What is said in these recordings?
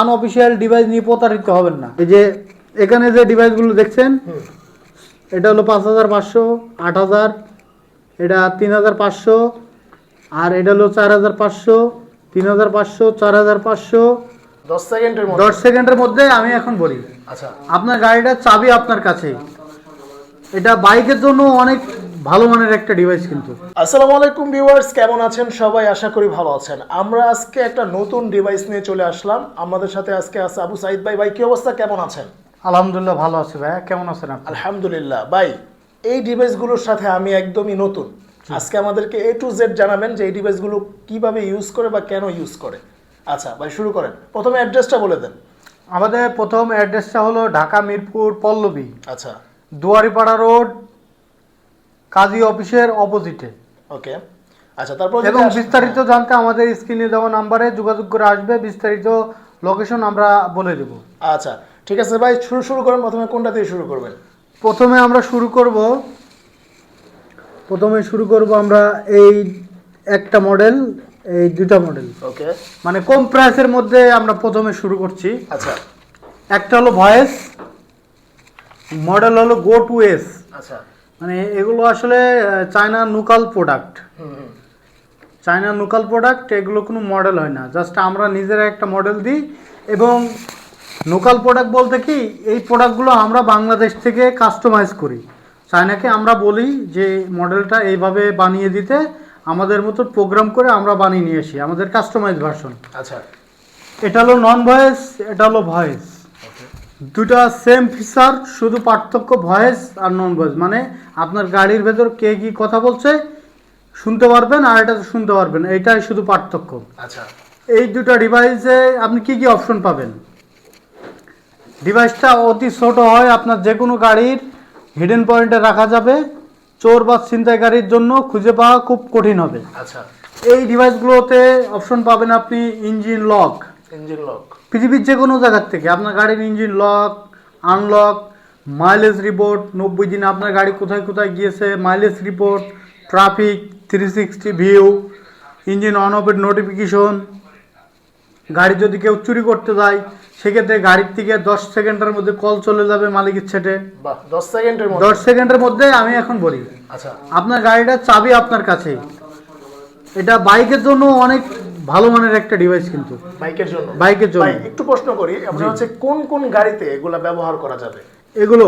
Unofficial device নিয়ে প্রতারিত হবেন না। এই যে এখানে যে ডিভাইসগুলো দেখছেন এটা হলো পাঁচ হাজার পাঁচশো আট হাজার এটা তিন হাজার পাঁচশো আর এটা হলো চার হাজার পাঁচশো তিন হাজার পাঁচশো চার হাজার পাঁচশো। দশ সেকেন্ডের মধ্যে? দশ সেকেন্ডের মধ্যে আমি এখন বলি। আচ্ছা। আপনার গাড়িটার চাবি আপনার কাছে। এটা বাইকের জন্য অনেক ভালো মানের একটা ডিভাইস কিন্তু। আসসালামু আলাইকুম ভিউয়ার্স কেমন আছেন? সবাই আশা করি ভালো আছেন। আমরা আজকে একটা নতুন ডিভাইস নিয়ে চলে আসলাম। আমাদের সাথে আজকে আছে আবু সাইদ ভাই। ভাই কি অবস্থা? কেমন আছেন? আলহামদুলিল্লাহ ভালো আছে ভাইয়া কেমন আছেন আপনি? আলহামদুলিল্লাহ। ভাই এই ডিভাইসগুলোর সাথে আমি একদমই নতুন। আজকে আমাদেরকে এ টু জেড জানাবেন যে এই ডিভাইসগুলো কীভাবে ইউজ করে বা কেন ইউজ করে। আচ্ছা ভাই শুরু করেন। প্রথমে অ্যাড্রেসটা বলে দেন। আমাদের প্রথম অ্যাড্রেসটা হলো ঢাকা মিরপুর পল্লবী। আচ্ছা। দুয়ারিপাড়া রোড কাজী অফিসের অপোজিটে ওকে আচ্ছা তারপর এবং বিস্তারিত জানতে আমাদের স্ক্রিনে দেওয়া নাম্বারে যোগাযোগ করে আসবে বিস্তারিত লোকেশন আমরা বলে দেব। আচ্ছা ঠিক আছে ভাই শুরু শুরু করেন প্রথমে কোনটা দিয়ে শুরু করবেন? প্রথমে আমরা শুরু করব। প্রথমে শুরু করব আমরা এই একটা মডেল এই দুটা মডেল ওকে মানে কম প্রাইসের মধ্যে আমরা প্রথমে শুরু করছি। আচ্ছা। একটা হলো ভয়েস মডেল হলো গো টু এস আচ্ছা। মানে এগুলো আসলে China local product China local product এগুলো কোনো মডেল হয় না। জাস্ট আমরা নিজেরা একটা মডেল দিই এবং লোকাল প্রোডাক্ট বলতে কি এই প্রোডাক্টগুলো আমরা বাংলাদেশ থেকে কাস্টমাইজ করি। চায়নাকে আমরা বলি যে মডেলটা এইভাবে বানিয়ে দিতে আমাদের মতো প্রোগ্রাম করে আমরা বানিয়ে নিয়ে আসি আমাদের কাস্টমাইজ ভার্সন আচ্ছা। এটা হলো নন ভয়েস এটা হলো ভয়েস দুটা সেম ফিচার শুধু পার্থক্য ভয়েস আর নন ভয়েস মানে আপনার গাড়ির ভেতর কে কি কথা বলছে শুনতে পারবেন আর এটা শুনতে পারবেন। এইটাই শুধু পার্থক্য। আচ্ছা। এই দুটো ডিভাইসে আপনি কি কি অপশন পাবেন? ডিভাইসটা অতি ছোট হয় আপনার যে কোনো গাড়ির হিডেন পয়েন্টে রাখা যাবে। চোর বা ছিনতাইকারীর জন্য খুঁজে পাওয়া খুব কঠিন হবে। আচ্ছা। এই ডিভাইসগুলোতে অপশন পাবেন আপনি ইঞ্জিন লক ইঞ্জিন লক পৃথিবীর যে কোনো জায়গার থেকে আপনার গাড়ির engine lock unlock mileage report নব্বই দিনে আপনার গাড়ি কোথায় কোথায় গিয়েছে mileage report traffic three sixty view engine on অফের নোটিফিকেশন গাড়ি যদি কেউ চুরি করতে যায় সেক্ষেত্রে গাড়ির থেকে দশ সেকেন্ডের মধ্যে কল চলে যাবে মালিকের ছেটে দশ সেকেন্ডের মধ্যে? দশ সেকেন্ডের মধ্যে আমি এখন বলি। আচ্ছা। আপনার গাড়িটা চাবি আপনার কাছে। এটা বাইকের জন্য অনেক ভালো মানের একটা ডিভাইস কিন্তু। বাইকের জন্য। বাইকের জন্য। একটু প্রশ্ন করি আমরা হচ্ছে কোন কোন গাড়িতে এগুলা ব্যবহার করা যাবে? এগুলো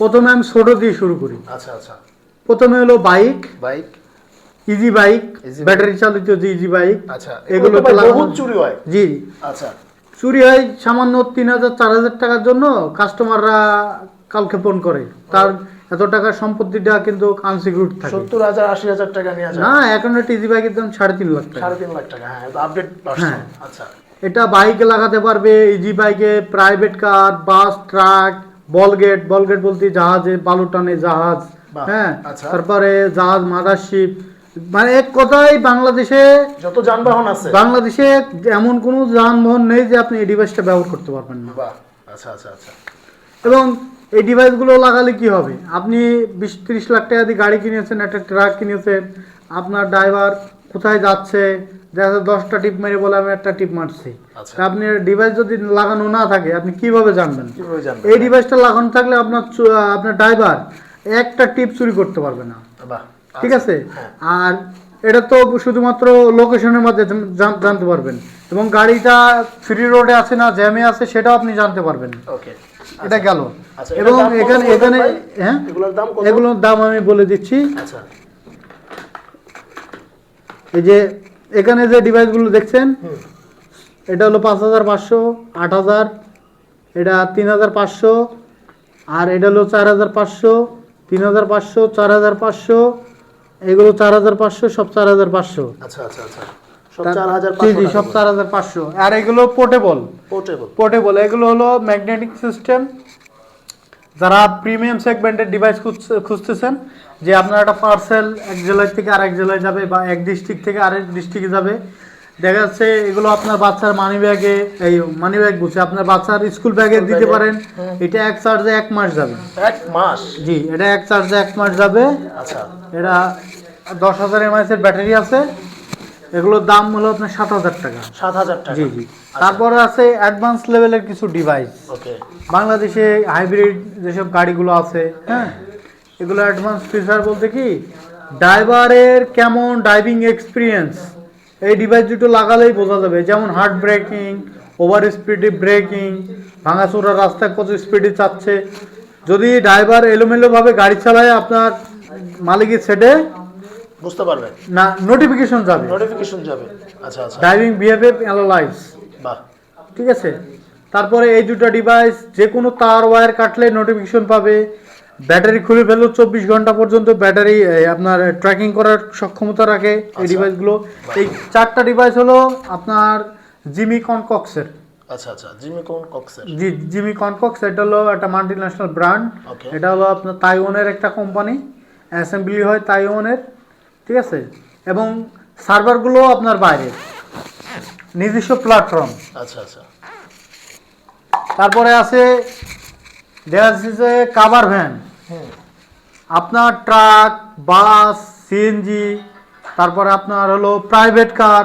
প্রথমে আমি ছোট দিয়ে শুরু করি। আচ্ছা আচ্ছা। প্রথমে হলো bike. Bike. Easy bike battery চালিত যে ইজি বাইক আচ্ছা এগুলো বহুত চুরি হয়। জি। আচ্ছা। চুরি হয় সামান্য তিন হাজার চার হাজার টাকার জন্য। কাস্টমাররা কালক্ষেপণ করে। তার এত টাকার সম্পত্তিটা কিন্তু আনসিকিউর থাকে। সত্তর হাজার আশি হাজার টাকা নিয়ে না এখন একটা ইজি বাইকের দাম সাড়ে তিন লাখ টাকা। সাড়ে তিন লাখ টাকা হ্যাঁ আপডেট হ্যাঁ। আচ্ছা। এটা বাইকে লাগাতে পারবে ইজি বাইকে প্রাইভেট কার বাস ট্রাক বলগেট বলগেট বলতে জাহাজে বালু টানে জাহাজ হ্যাঁ। আচ্ছা। তারপরে জাহাজ মাদারশিপ মানে এক কথাই বাংলাদেশে যত যানবাহন আছে। বাংলাদেশে এমন কোনো যানবাহন নেই যে আপনি এই ডিভাইসটা ব্যবহার করতে পারবেন না। বাহ আচ্ছা আচ্ছা আচ্ছা। এবং এই ডিভাইসগুলো লাগালে কি হবে? আপনি বিশ তিরিশ লাখ টাকা দিয়ে গাড়ি কিনেছেন একটা ট্রাক কিনেছেন আপনার ড্রাইভার কোথায় যাচ্ছে দেখা যাচ্ছে দশটা টিপ মেরে বলে আমি একটা টিপ মারছি। আচ্ছা। আপনি ডিভাইস যদি লাগানো না থাকে আপনি কীভাবে জানবেন? এই ডিভাইসটা লাগানো থাকলে আপনার আপনার ড্রাইভার একটা টিপ চুরি করতে পারবে না। ঠিক আছে? হ্যাঁ। আর এটা তো শুধুমাত্র লোকেশনের মধ্যে জান- জানতে পারবেন। এবং গাড়িটা ফ্রি রোডে আছে না জ্যামে আছে সেটাও আপনি জানতে পারবেন। ওকে এটা গেল। আচ্ছা, এবং এখানে এখানে হ্যাঁ? এগুলোর দাম কত? এগুলোর দাম আমি বলে দিচ্ছি। আচ্ছা। এই যে এখানে যে ডিভাইসগুলো দেখছেন এটা হলো পাঁচ হাজার পাঁচশো আট হাজার এটা তিন হাজার পাঁচশো আর এটা হলো চার হাজার পাঁচশো তিন হাজার পাঁচশো চার হাজার পাঁচশো এগুলো চার হাজার পাঁচশো সব চার হাজার পাঁচশো। আচ্ছা আচ্ছা আচ্ছা। সব চার হাজার পাঁচশো আর এগুলো পোর্টেবল পোর্টেবল পোর্টেবল এগুলো হলো ম্যাগনেটিক সিস্টেম যারা প্রিমিয়াম সেগমেন্টের ডিভাইস খুঁজতেছেন যে আপনার একটা পার্সেল এক জেলায় থেকে আরেক জেলায় যাবে বা এক ডিস্ট্রিক্ট থেকে আরেক ডিস্ট্রিক্টে যাবে দেখা যাচ্ছে এগুলো আপনার বাচ্চার মানি ব্যাগে এই মানি ব্যাগ বুঝছে আপনার বাচ্চার স্কুল ব্যাগে দিতে পারেন। এটা এক চার্জে এক মাস যাবে। এক মাস? জি এটা এক চার্জে এক মাস যাবে। আচ্ছা। এটা দশ হাজার এমআইএস এর ব্যাটারি আছে। এগুলোর দাম হলো আপনার সাত হাজার টাকা। সাত হাজার টাকা। জি জি। তারপরে আছে অ্যাডভান্স লেভেলের কিছু ডিভাইস ওকে। বাংলাদেশে হাইব্রিড যেসব গাড়িগুলো আছে হ্যাঁ? এগুলো অ্যাডভান্স ফিচার বলতে কি ড্রাইভারের কেমন ড্রাইভিং এক্সপিরিয়েন্স এই ডিভাইস দুটো লাগালেই বোঝা যাবে। যেমন হার্ড ব্রেকিং ওভার স্পিডে ব্রেকিং ভাঙাচোরা রাস্তায় কত স্পিডে চাচ্ছে। যদি ড্রাইভার এলোমেলোভাবে গাড়ি চালায় আপনার মালিকের সেটে বুঝতে পারবেন? না নোটিফিকেশন যাবে। নোটিফিকেশন যাবে। আচ্ছা আচ্ছা। ড্রাইভিং বিহেভিয়ার অ্যানালাইজ বাহ। ঠিক আছে? তারপরে এই দুটো ডিভাইস যে কোনো তার ওয়্যার কাটলে নোটিফিকেশন পাবে। ব্যাটারি খুলে ফেলল চব্বিশ ঘণ্টা পর্যন্ত ব্যাটারি আপনার ট্র্যাকিং করার সক্ষমতা রাখে এই আচ্ছা। ডিভাইসগুলো এই চারটা ডিভাইস হলো আপনার জিমি কনকক্সের আচ্ছা আচ্ছা জিমি জি জিমি কনকক্স এটা হলো একটা মাল্টি ন্যাশনাল ব্র্যান্ড এটা হলো আপনার তাইওয়ানের একটা কোম্পানি অ্যাসেম্বলি হয় তাইওয়ানের ঠিক আছে? এবং সার্ভারগুলো আপনার বাইরে। নিজস্ব প্ল্যাটফর্ম আচ্ছা আচ্ছা। তারপরে আছে দেয়ার যে কাভার ভ্যান আপনার ট্রাক বাস সিএনজি তারপরে আপনার হলো প্রাইভেট কার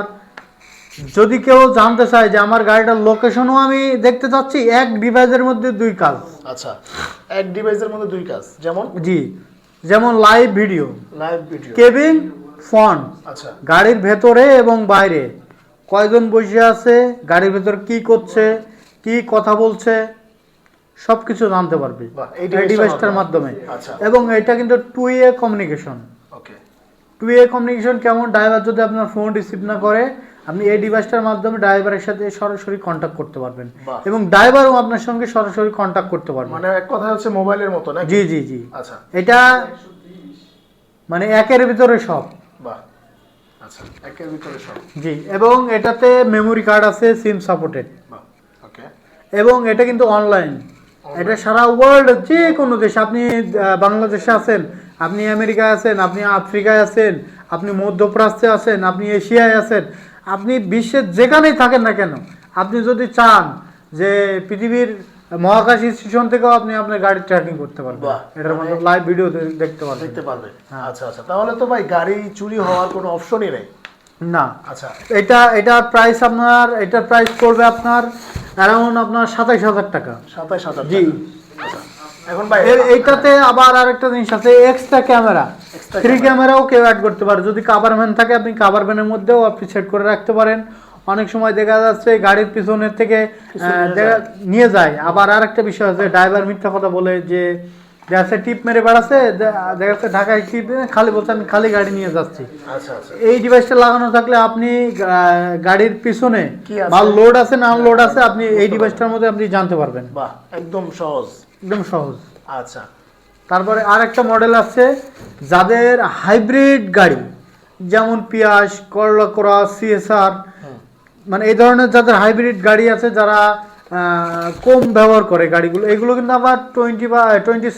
যদি কেউ জানতে চায় যে আমার গাড়িটার লোকেশনও আমি দেখতে চাচ্ছি এক ডিভাইসের মধ্যে দুই কাজ। আচ্ছা এক ডিভাইসের মধ্যে দুই কাজ। যেমন? জি। যেমন live video live video cabin phone আচ্ছা। গাড়ির ভেতরে এবং বাইরে। কয়জন বসে আছে গাড়ির ভেতর কি করছে কি কথা বলছে সব কিছু জানতে পারবে এই ডিভাইসটার মাধ্যমে। আচ্ছা। এবং এটা কিন্তু two way communication okay two way communication কেমন? ড্রাইভার যদি আপনার ফোন রিসিভ না করে আপনি এই ডিভাইসটার মাধ্যমে ড্রাইভারের সাথে সরাসরি কন্ট্যাক্ট করতে পারবেন। এবং ড্রাইভারও আপনার সঙ্গে সরাসরি কন্ট্যাক্ট করতে পারবেন মানে এক কথা হচ্ছে মোবাইলের মতো না জি জি জি। আচ্ছা। এটা মানে একের ভিতরে সব। বাহ। আচ্ছা একের ভিতরে সব। জি এবং এটাতে মেমোরি কার্ড আছে সিম সাপোর্টেড বাহ ওকে। এবং এটা কিন্তু অনলাইন এটা সারা ওয়ার্ল্ড যে কোনো দেশ। আপনি বাংলাদেশে আছেন আপনি আমেরিকায় আছেন আপনি আফ্রিকায় আছেন আপনি মধ্যপ্রাচ্যে আছেন আপনি এশিয়ায় আছেন আপনি বিশ্বের যেখানেই থাকেন না কেন আপনি যদি চান যে পৃথিবীর মহাকাশ স্টেশন থেকেও আপনি আপনার গাড়ি ট্র্যাকিং করতে পারবেন। এটার মধ্যে লাইভ ভিডিও দেখতে পারবেন। দেখতে পারবে হ্যাঁ। আচ্ছা আচ্ছা তাহলে তো ভাই গাড়ি চুরি হওয়ার কোনো অপশনই নেই। না। আচ্ছা। এটা এটা প্রাইস আপনার এটা প্রাইস পড়বে আপনার অ্যারাউন্ড আপনার সাতাইশ হাজার টাকা। সাতাইশ হাজার জি। আচ্ছা। এখন ভাই এইটাতে আবার আরেকটা জিনিস আছে এক্সট্রা ক্যামেরা থ্রি ক্যামেরাও কেউ অ্যাড করতে পারে। যদি কাভার ভ্যান থাকে আপনি কাভার ভ্যানের মধ্যেও আপনি সেট করে রাখতে পারেন। অনেক সময় দেখা যাচ্ছে গাড়ির পিছনের থেকে নিয়ে যায়। আবার আরেকটা বিষয় আছে ড্রাইভার মিথ্যা কথা বলে যে দেখা যাচ্ছে টিপ মেরে বেড়াচ্ছে দেখা যাচ্ছে ঢাকায় টিপ খালি বলছে আমি খালি গাড়ি নিয়ে যাচ্ছি। আচ্ছা আচ্ছা। এই ডিভাইসটা লাগানো থাকলে আপনি গাড়ির পিছনে মাল লোড আছে না আনলোড আছে আপনি এই ডিভাইসটার মধ্যে আপনি জানতে পারবেন। বাহ একদম সহজ। একদম সহজ। আচ্ছা। তারপরে আর একটা মডেল আছে যাদের হাইব্রিড গাড়ি যেমন পিয়াস করলা ক্রস সিএসআর। মানে এই ধরনের যাদের হাইব্রিড গাড়ি আছে যারা কম ব্যবহার করে গাড়িগুলো এগুলো কিন্তু আবার টোয়েন্টি বা টোয়েন্টি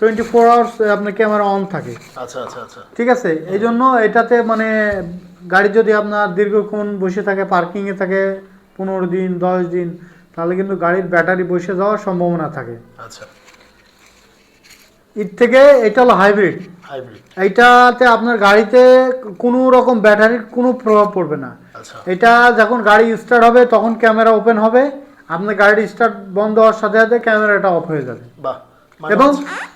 টোয়েন্টি ফোর আওয়ার্স আপনার ক্যামেরা অন থাকে। আচ্ছা আচ্ছা আচ্ছা। ঠিক আছে? এই জন্য এটাতে মানে গাড়ি যদি আপনার দীর্ঘক্ষণ বসে থাকে পার্কিংয়ে থাকে পনেরো দিন দশ দিন তাহলে কিন্তু গাড়ির ব্যাটারি বসে যাওয়ার সম্ভাবনা থাকে। আচ্ছা। এর থেকে এটা হলো হাইব্রিড। হাইব্রিড। এইটাতে আপনার গাড়িতে কোনো রকম ব্যাটারির কোনো প্রভাব পড়বে না। আচ্ছা। এটা যখন গাড়ি স্টার্ট হবে তখন ক্যামেরা ওপেন হবে। আপনার গাড়ি স্টার্ট বন্ধ হওয়ার সাথে সাথে ক্যামেরাটা অফ হয়ে যাবে। বাহ মানে এবং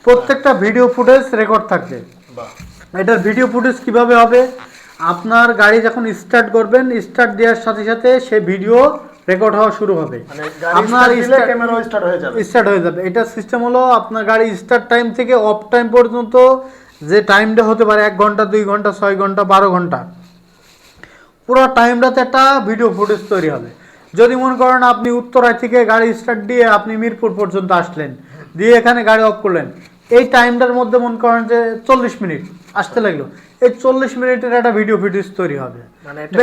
প্রত্যেকটা ভিডিও ফুটেজ রেকর্ড থাকবে। এটার ভিডিও ফুটেজ কীভাবে হবে? আপনার গাড়ি যখন স্টার্ট করবেন স্টার্ট দেওয়ার সাথে সাথে সে ভিডিও রেকর্ড হওয়া শুরু হবে। মানে আপনার হয়ে স্টার্ট হয়ে যাবে। এটা সিস্টেম হলো আপনার গাড়ি স্টার্ট টাইম থেকে অফ টাইম পর্যন্ত যে টাইমটা হতে পারে এক ঘণ্টা দুই ঘণ্টা ছয় ঘণ্টা বারো ঘণ্টা। পুরো টাইমটাতে একটা ভিডিও ফুটেজ তৈরি হবে। যদি মনে করেন আপনি উত্তরায় থেকে গাড়ি স্টার্ট দিয়ে আপনি মিরপুর পর্যন্ত আসলেন দিয়ে এখানে গাড়ি অফ করলেন এই টাইমটার মধ্যে মনে করেন যে চল্লিশ মিনিট আসতে লাগল। এই চল্লিশ মিনিটের একটা ভিডিও ফুটেজ তৈরি হবে। মানে একটা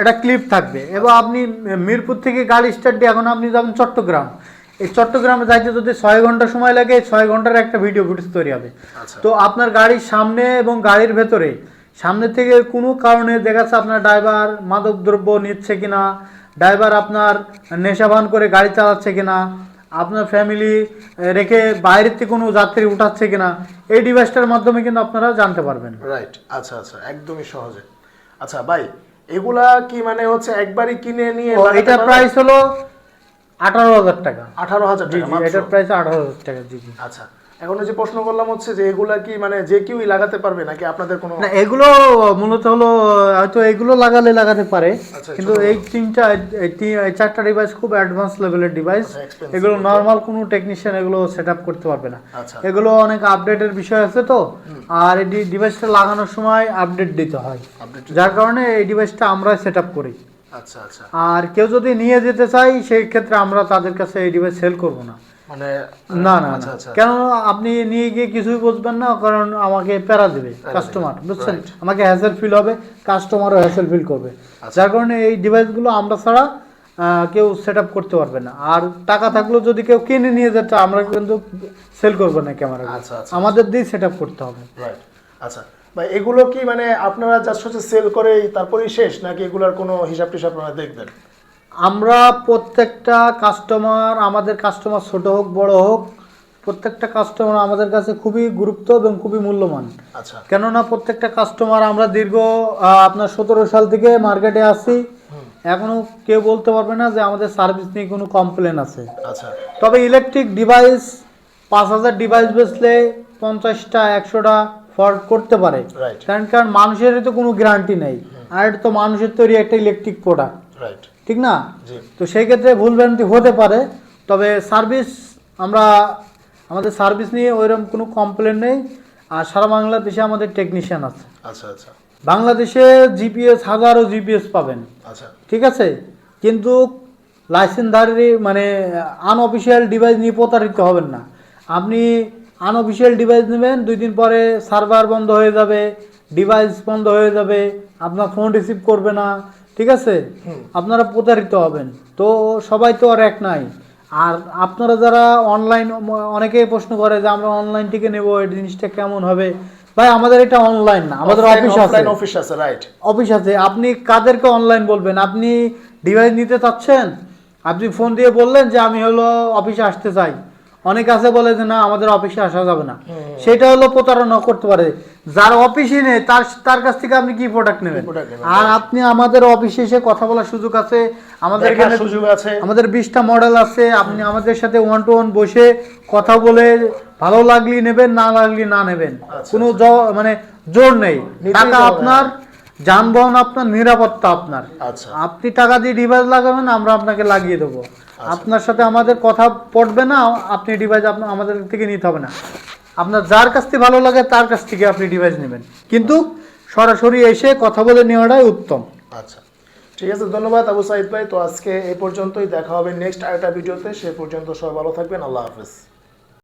এবার ক্লিপ থাকবে। এবং আপনি মিরপুর থেকে গাড়ি স্টার্ট দিয়ে এখন আপনি যাবেন চট্টগ্রাম। এই চট্টগ্রামে যাইতে যদি ছয় ঘণ্টা সময় লাগে ছয় ঘণ্টার একটা ভিডিও ফুটেজ তৈরি হবে। আচ্ছা। তো আপনার গাড়ির সামনে এবং গাড়ির ভেতরে সামনে থেকে কোনো কারণে দেখা যাচ্ছে আপনার ড্রাইভার মাদকদ্রব্য নিচ্ছে কিনা ড্রাইভার আপনার নেশাভান করে গাড়ি চালাচ্ছে কিনা আপনার ফ্যামিলি রেখে বাইরের থেকে কোনো যাত্রী উঠাচ্ছে কিনা এই ডিভাইসটার মাধ্যমে কিন্তু আপনারা জানতে পারবেন। রাইট আচ্ছা আচ্ছা একদমই সহজে। আচ্ছা ভাই এগুলা কি মানে হচ্ছে একবারই কিনে নিয়ে এটা প্রাইস হলো আঠারো হাজার টাকা। আঠারো হাজার টাকা এটার প্রাইস আঠারো হাজার টাকা জি জি। আচ্ছা। এখন যে প্রশ্ন করলাম হচ্ছে যে এগুলা কি মানে যে কেউই লাগাতে পারবে নাকি আপনাদের কোনো না এগুলো মূলত হলো হয়তো এগুলো লাগালে লাগাতে পারে। আচ্ছা, কিন্তু এই তিনটা এই চারটা ডিভাইস খুব অ্যাডভান্স লেভেলের ডিভাইস এগুলো নর্মাল কোনো টেকনিশিয়ান এগুলো সেট আপ করতে পারবে না। আচ্ছা। এগুলো অনেক আপডেটের বিষয় আছে তো। আর এই ডিভাইসটা লাগানোর সময় আপডেট দিতে হয়। যার কারণে এই ডিভাইসটা আমরা সেট আপ করি। আচ্ছা আচ্ছা। আর কেউ যদি নিয়ে যেতে চাই সেই ক্ষেত্রে আমরা তাদের কাছে এই ডিভাইস সেল করব না। মানে না না আচ্ছা আচ্ছা। কেন আপনি নিয়ে গিয়ে কিছুই বুঝবেন না কারণ আমাকে প্যারা দেবে কাস্টমার বুঝছেন? আমাকে হ্যাসেল ফিল হবে কাস্টমারও হ্যাসেল ফিল করবে। আচ্ছা। যার কারণে এই ডিভাইসগুলো আমরা ছাড়া কেউ সেট আপ করতে পারবে না। আর টাকা থাকলেও যদি কেউ কিনে নিয়ে যেতে আমরা কিন্তু সেল করব না ক্যামেরা। আমাদের দিয়ে সেট আপ করতে হবে। রাইট আচ্ছা। ভাই এগুলো কি মানে আপনারা জাস্ট হচ্ছে সেল করে তারপরেই শেষ নাকি এগুলার কোনো হিসাব টিসাব আপনারা দেখবেন? আমরা প্রত্যেকটা কাস্টমার আমাদের কাস্টমার ছোট হোক বড় হোক প্রত্যেকটা কাস্টমার আমাদের কাছে খুবই গুরুত্ব এবং খুবই মূল্যবান। আচ্ছা। কেননা প্রত্যেকটা কাস্টমার আমরা দীর্ঘ আপনার সতেরো সাল থেকে মার্কেটে আসি এখনও কেউ বলতে পারবে না যে আমাদের সার্ভিস নিয়ে কোনো কমপ্লেন আছে। আচ্ছা। তবে ইলেকট্রিক ডিভাইস পাঁচ হাজার ডিভাইস বেচলে পঞ্চাশটা একশোটা ফল্ট করতে পারে। কারণ কারণ মানুষের তো কোনো গ্যারান্টি নেই। আর এটা তো মানুষের তৈরি একটা ইলেকট্রিক প্রোডাক্ট ঠিক না? তো সেই ক্ষেত্রে ভুলভ্রান্তি হতে পারে তবে সার্ভিস আমরা আমাদের সার্ভিস নিয়ে ওইরকম কোনো কমপ্লেন নেই আর সারা বাংলাদেশে আমাদের টেকনিশিয়ান আছে। আচ্ছা আচ্ছা। বাংলাদেশে জিপিএস হাজারো জিপিএস পাবেন। আচ্ছা। ঠিক আছে? কিন্তু লাইসেন্সধারী মানে আনঅফিসিয়াল ডিভাইস নিয়ে প্রতারিত হবেন না। আপনি আনঅফিসিয়াল ডিভাইস নেবেন দুই দিন পরে সার্ভার বন্ধ হয়ে যাবে ডিভাইস বন্ধ হয়ে যাবে আপনার ফোন রিসিভ করবে না ঠিক আছে? আপনারা প্রতারিত হবেন। তো সবাই তো আর এক নাই। আর আপনারা যারা অনলাইন অনেকেই প্রশ্ন করে যে আমরা অনলাইন থেকে নেব এই জিনিসটা কেমন হবে? ভাই আমাদের এটা অনলাইন না আমাদের অফিস আছে। অফিস আছে রাইট অফিস আছে। আপনি কাদেরকে অনলাইন বলবেন? আপনি ডিভাইস নিতে চাচ্ছেন? আপনি ফোন দিয়ে বললেন যে আমি হলো অফিসে আসতে চাই। অনেক আছে বলে যে না আমাদের অফিসে আসা যাবে না। সেটা হলো প্রতারণা করতে পারে। যার অফিসে নেই তার তার কাছ থেকে আপনি কি প্রোডাক্ট নেবেন? আর আপনি আমাদের অফিসে এসে কথা বলার সুযোগ আছে? আমাদের এখানে সুযোগ আছে। আমাদের বিশটা মডেল আছে। আপনি আমাদের সাথে ওয়ান টু ওয়ান বসে কথা বলে ভালো লাগলি নেবেন না লাগলি না নেবেন। আচ্ছা, কোনো জ- মানে জোর নেই। টাকা আপনার যানবাহন আপনার নিরাপত্তা আপনার। আচ্ছা। আপনি টাকা দিয়ে ডিভাইস লাগাবেন আমরা আপনাকে লাগিয়ে দেবো। আচ্ছা। আপনার সাথে আমাদের কথা পড়বে না আপনি ডিভাইস আমাদের থেকে নিতে হবে না। আপনার যার কাছ থেকে ভালো লাগে তার কাছ থেকে আপনি ডিভাইস নেবেন। কিন্তু সরাসরি এসে কথা বলে নেওয়াটাই উত্তম। আচ্ছা। ঠিক আছে ধন্যবাদ আবু সাইদ ভাই। তো আজকে এই পর্যন্তই দেখা হবে নেক্সট আরেকটা ভিডিওতে। সে পর্যন্ত সবাই ভালো থাকবেন আল্লাহ হাফেজ।